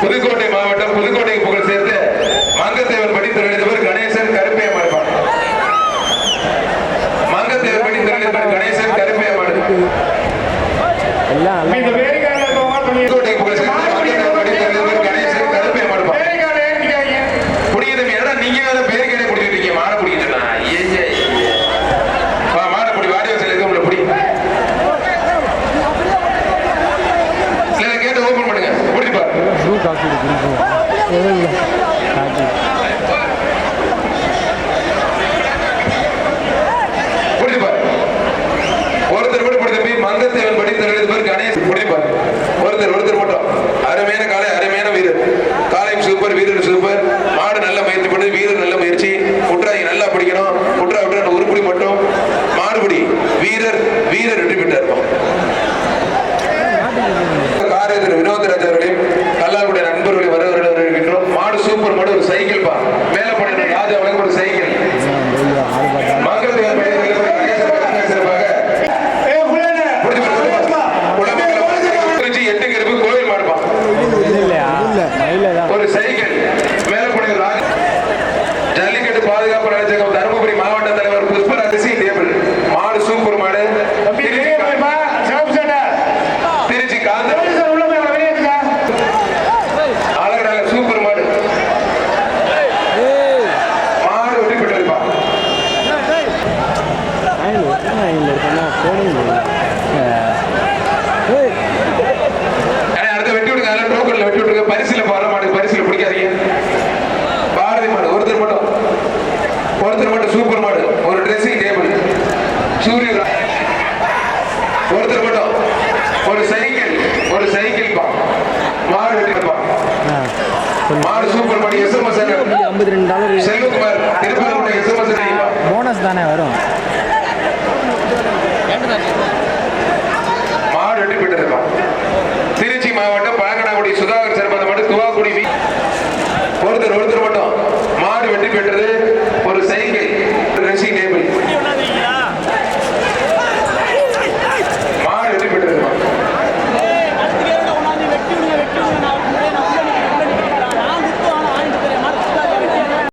புதுக்கோட்டை மாவட்டம் புதுக்கோட்டைக்கு புகழ் சேர்த்து மங்கத்தேவன் படி தொழிலதிபர் கணேசன் கருப்பையம் மாடுப்பான் மங்கத்தேவன் படி தொழிலதிபர் கணேசன் காஃபி குடிக்கும் காஃபி பிடிச்சி பாரு. ஒருத்தர் கூட பிடிச்ச போய் மங்கத்தேவன் படி தருவது பேர் கணேஷ் பிடிச்சி ஒருத்தர் ஒருத்தர் மட்டும். அருமையான காலை அருமையான வீரர். காலையும் சூப்பர் வீரர் சூப்பர் மாடு நல்ல முயற்சி பண்ணுது வீரர் நல்ல முயற்சி குற்றாயை நல்லா பிடிக்கணும். குற்றா விட்டு உருப்படி மட்டும். மாடுபிடி வீரர் வீரர் வெற்றி பெற்றார். காரியத்தில் வினோதராஜ் அவர்களையும் பாதுகாப்பு நிலையத்தகம் தருமபுரி மாவட்ட தலைவர் புஷ்பராஜ் சி டேபிள் மாடு சூப்பர் மாடு திருச்சி காந்த அழகடால சூப்பர் மாடு மாடு வெற்றி பெற்றிருப்பா ஆயில் எத்தனை ஆயில் இருக்குன்னா போடுங்க ஏய் அண்ணே, அடுத்து வெட்டி விடுங்க அதெல்லாம் டோக்கன்ல வெட்டி விட்டுருங்க பரிசுல வர மாடு பரிசுல பிடிக்காதீங்க பாரதி மாடு ஒருத்தர் மட்டும் ஒருத்தர் மட்டும் சூப்பர் மாடு ஒரு ட்ரெஸ்ஸிங் டேபிள் சூரிய ஒருத்தர் மட்டும். ஒரு சைக்கிள் ஒரு சைக்கிள் பா. மாடு வெட்டிருப்பா ஆ சொல்லு மாடு சூப்பர் மாடு எஸ்எம்எஸ் ஐம்பத்தி ரெண்டு dollar. Selvakumar Tirupati SMS bonus தானே வரும். மாடு வெட்டி பெற்றிருப்பான் திருச்சி மாவட்டம் பழங்கனாகுடி சுதாகர் சிறப்பாத மாடு துவாக்குடி வி